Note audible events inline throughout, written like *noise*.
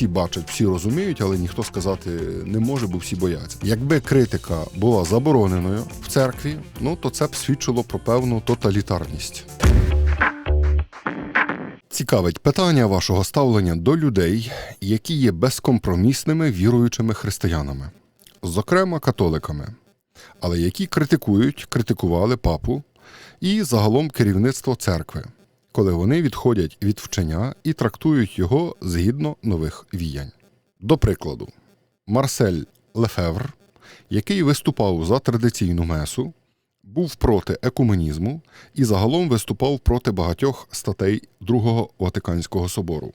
всі бачать, всі розуміють, але ніхто сказати не може, бо всі бояться. Якби критика була забороненою в церкві, ну то це б свідчило про певну тоталітарність. Цікавить питання вашого ставлення до людей, які є безкомпромісними віруючими християнами, зокрема католиками, але які критикують, критикували папу і загалом керівництво церкви, коли вони відходять від вчення і трактують його згідно нових віянь. До прикладу, Марсель Лефевр, який виступав за традиційну месу, був проти екуменізму і загалом виступав проти багатьох статей Другого Ватиканського собору,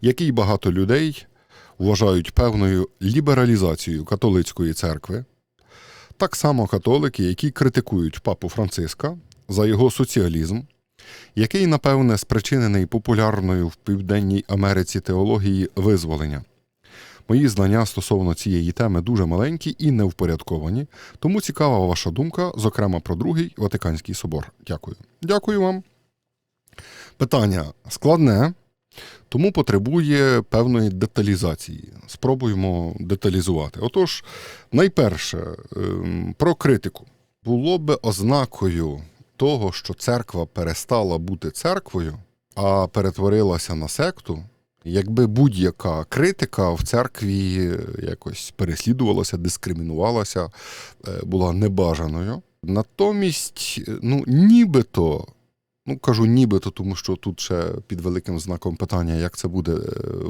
який багато людей вважають певною лібералізацією католицької церкви, так само католики, які критикують папу Франциска за його соціалізм, який, напевне, спричинений популярною в Південній Америці теології визволення. Мої знання стосовно цієї теми дуже маленькі і невпорядковані, тому цікава ваша думка, зокрема про Другий Ватиканський собор. Дякую. Дякую вам. Питання складне, тому потребує певної деталізації. Спробуємо деталізувати. Отож, найперше, ем, про критику. Було би ознакою того, що церква перестала бути церквою, а перетворилася на секту, якби будь-яка критика в церкві якось переслідувалася, дискримінувалася, е, була небажаною. Натомість, е, ну, нібито, ну кажу нібито, тому що тут ще під великим знаком питання, як це буде, е,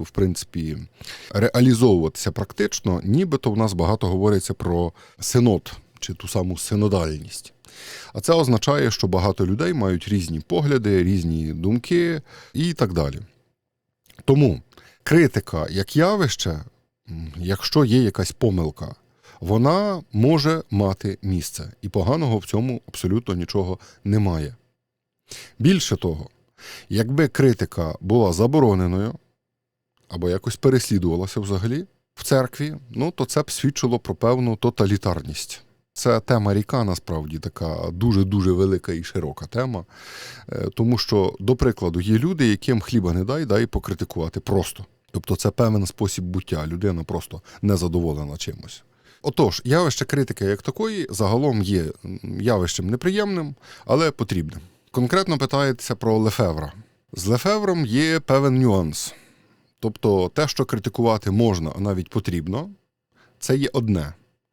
в принципі, реалізовуватися практично, нібито в нас багато говориться про синод чи ту саму синодальність. А це означає, що багато людей мають різні погляди, різні думки і так далі. Тому критика як явище, якщо є якась помилка, вона може мати місце, і поганого в цьому абсолютно нічого немає. Більше того, якби критика була забороненою або якось переслідувалася взагалі в церкві, ну то це б свідчило про певну тоталітарність. Це тема ріка насправді така дуже-дуже велика і широка тема. Е, Тому що, до прикладу, є люди, яким хліба не дай, дай покритикувати просто. Тобто це певний спосіб буття. Людина просто незадоволена чимось. Отож, явище критики як такої загалом є явищем неприємним, але потрібним. Конкретно питається про Лефевра. З Лефевром є певен нюанс. Тобто, те, що критикувати можна, а навіть потрібно, це є одне.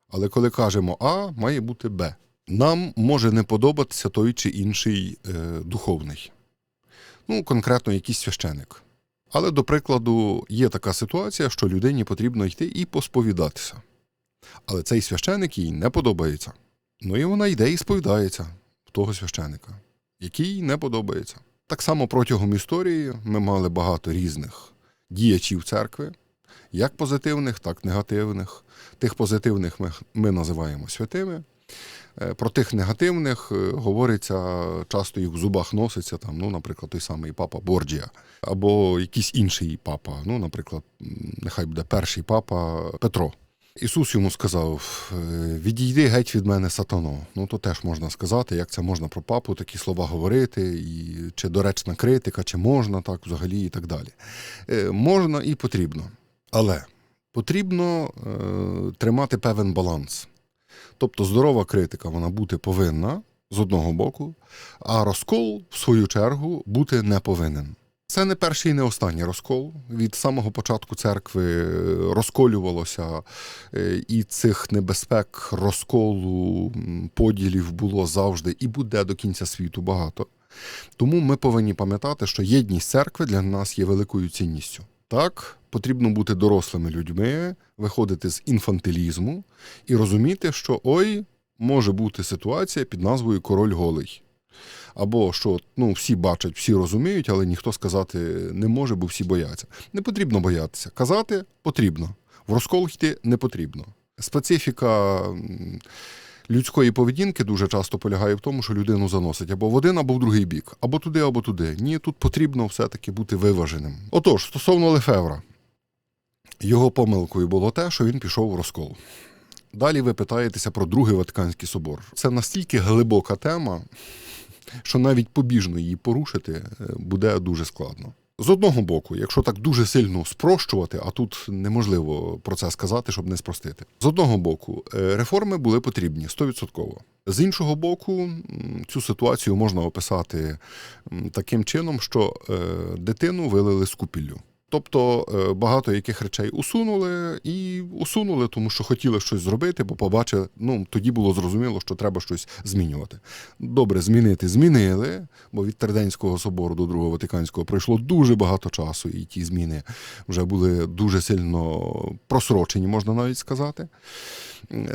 Але коли кажемо А, має бути Б. Нам може не подобатися той чи інший е, духовний. Ну, конкретно якийсь священик. Але, до прикладу, є така ситуація, що людині потрібно йти і посповідатися. Але цей священик їй не подобається. Ну і вона йде і сповідається в того священика, який їй не подобається. Так само протягом історії ми мали багато різних діячів церкви, як позитивних, так і негативних. Тих позитивних ми, ми називаємо святими. Е, Про тих негативних е, говориться, часто їх в зубах носиться, там, ну, наприклад, той самий папа Борджія, або якийсь інший папа, ну, наприклад, нехай буде перший папа Петро. Ісус йому сказав: е, відійди геть від мене, сатано. Ну, то теж можна сказати, як це можна про папу такі слова говорити, і чи доречна критика, чи можна так взагалі, і так далі. Можна і потрібно. Але потрібно е, тримати певен баланс. Тобто здорова критика вона бути повинна з одного боку, а розкол, в свою чергу, бути не повинен. Це не перший і не останній розкол. Від самого початку церкви е, розколювалося, е, і цих небезпек розколу, поділів було завжди і буде до кінця світу багато. Тому ми повинні пам'ятати, що єдність церкви для нас є великою цінністю. Так, потрібно бути дорослими людьми, виходити з інфантилізму і розуміти, що ой, може бути ситуація під назвою Король голий. Або що ну, всі бачать, всі розуміють, але ніхто сказати не може, бо всі бояться. Не потрібно боятися. Казати потрібно. В розкол не потрібно. Специфіка людської поведінки дуже часто полягає в тому, що людину заносить або в один, або в другий бік, або туди, або туди. Ні, тут потрібно все-таки бути виваженим. Отож, стосовно Лефевра, його помилкою було те, що він пішов в розкол. Далі ви питаєтеся про Другий Ватиканський собор. Це настільки глибока тема, що навіть побіжно її порушити е, буде дуже складно. З одного боку, якщо так дуже сильно спрощувати, а тут неможливо про це сказати, щоб не спростити. З одного боку, е, реформи були потрібні 100%. З іншого боку, цю ситуацію можна описати таким чином, що е, дитину вилили з купіллю. Тобто е, багато яких речей усунули і усунули, тому що хотіли щось зробити, бо побачили, ну тоді було зрозуміло, що треба щось змінювати. Добре, змінити змінили, бо від Триденського собору до Другого Ватиканського пройшло дуже багато часу, і ті зміни вже були дуже сильно просрочені, можна навіть сказати.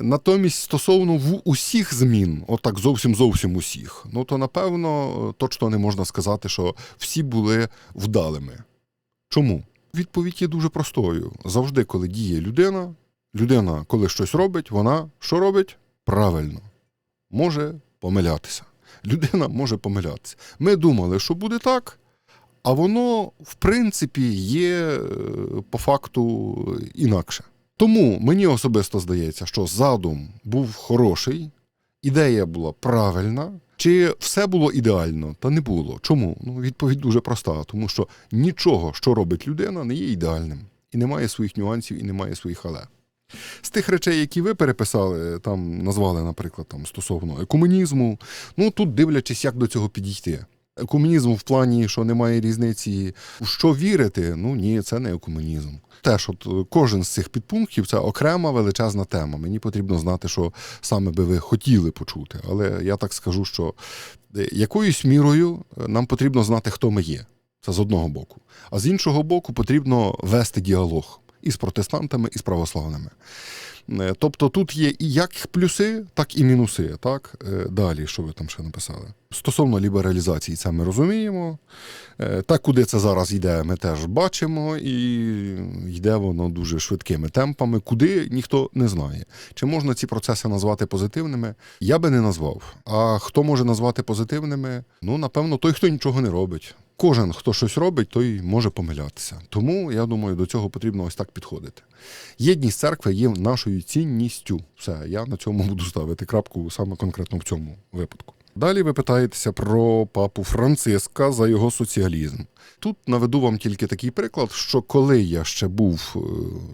Натомість, стосовно в усіх змін, отак зовсім зовсім усіх, ну то напевно точно не можна сказати, що всі були вдалими. Чому? Відповідь є дуже простою. Завжди, коли діє людина, людина, коли щось робить, вона що робить? Правильно. Може помилятися. Людина може помилятися. Ми думали, що буде так, а воно, в принципі, є е, по факту інакше. Тому мені особисто здається, що задум був хороший, ідея була правильна. Чи все було ідеально? Та не було. Чому? Ну, відповідь дуже проста, тому що нічого, що робить людина, не є ідеальним. І немає своїх нюансів, і немає своїх але. З тих речей, які ви переписали, там назвали, наприклад, там, стосовно екуменізму, ну тут дивлячись, як до цього підійти. Екуменізм в плані, що немає різниці, в що вірити, ну ні, це не екуменізм. Теж, от е, кожен з цих підпунктів це окрема величезна тема. Мені потрібно знати, що саме би ви хотіли почути. Але я так скажу, що е, якоюсь мірою е, нам потрібно знати, хто ми є. Це з одного боку. А з іншого боку, потрібно вести діалог і з протестантами, і з православними. Е, Тобто тут є і як плюси, так і мінуси. Так? Е, Далі, що ви там ще написали? Стосовно лібералізації, це ми розуміємо. Е, Та, куди це зараз йде, ми теж бачимо, і йде воно дуже швидкими темпами, куди ніхто не знає. Чи можна ці процеси назвати позитивними? Я би не назвав. А хто може назвати позитивними? Ну, напевно, той, хто нічого не робить. Кожен, хто щось робить, той може помилятися. Тому я думаю, до цього потрібно ось так підходити. Єдність церкви є нашою цінністю. Все, я на цьому *laughs* буду ставити крапку саме конкретно в цьому випадку. Далі ви питаєтеся про папу Франциска за його соціалізм. Тут наведу вам тільки такий приклад, що коли я ще був, е,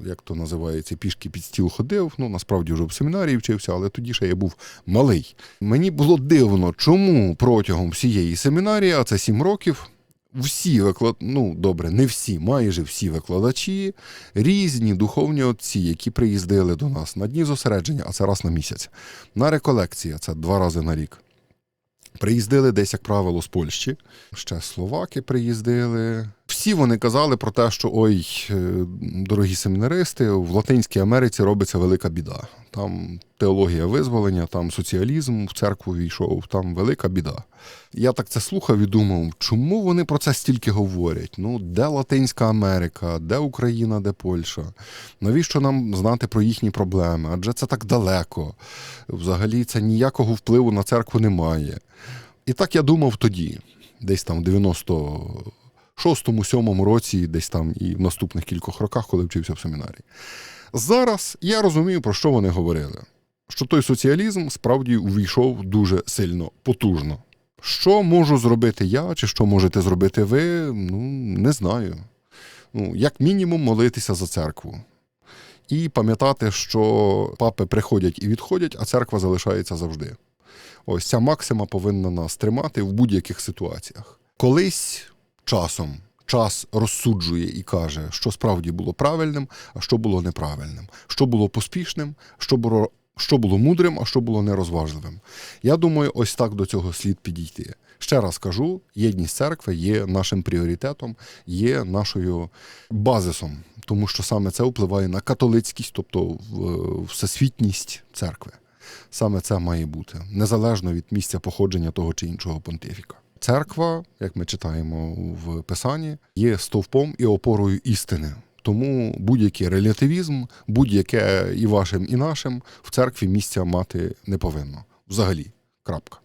як то називається, пішки під стіл ходив, ну насправді вже в семінарії вчився, але тоді ще я був малий. Мені було дивно, чому протягом всієї семінарії, а це сім років, всі виклад... ну добре, не всі, майже всі викладачі, різні духовні отці, які приїздили до нас на дні зосередження, а це раз на місяць, на реколекції, а це два рази на рік. Приїздили десь, як правило, з Польщі, ще словаки приїздили. Всі вони казали про те, що ой, е, дорогі семінаристи, в Латинській Америці робиться велика біда. Там теологія визволення, там соціалізм в церкву війшов, там велика біда. Я так це слухав і думав, чому вони про це стільки говорять? Ну, де Латинська Америка, де Україна, де Польща? Навіщо нам знати про їхні проблеми? Адже це так далеко. Взагалі це ніякого впливу на церкву немає. І так я думав тоді, десь там в 96-му, 7-му році, десь там і в наступних кількох роках, коли вчився в семінарії. Зараз я розумію, про що вони говорили. Що той соціалізм справді увійшов дуже сильно, потужно. Що можу зробити я, чи що можете зробити ви, ну не знаю. Ну, як мінімум, молитися за церкву. І пам'ятати, що папи приходять і відходять, а церква залишається завжди. Ось ця максима повинна нас тримати в будь-яких ситуаціях. Колись часом час розсуджує і каже, що справді було правильним, а що було неправильним, що було поспішним, що було, що було мудрим, а що було нерозважливим. Я думаю, ось так до цього слід підійти. Ще раз кажу: єдність церкви є нашим пріоритетом, є нашою базисом, тому що саме це впливає на католицькість, тобто всесвітність церкви. Саме це має бути, незалежно від місця походження того чи іншого понтифіка. Церква, як ми читаємо в Писанні, є стовпом і опорою істини. Тому будь-який релятивізм, будь-яке і вашим, і нашим в церкві місця мати не повинно. Взагалі. Крапка.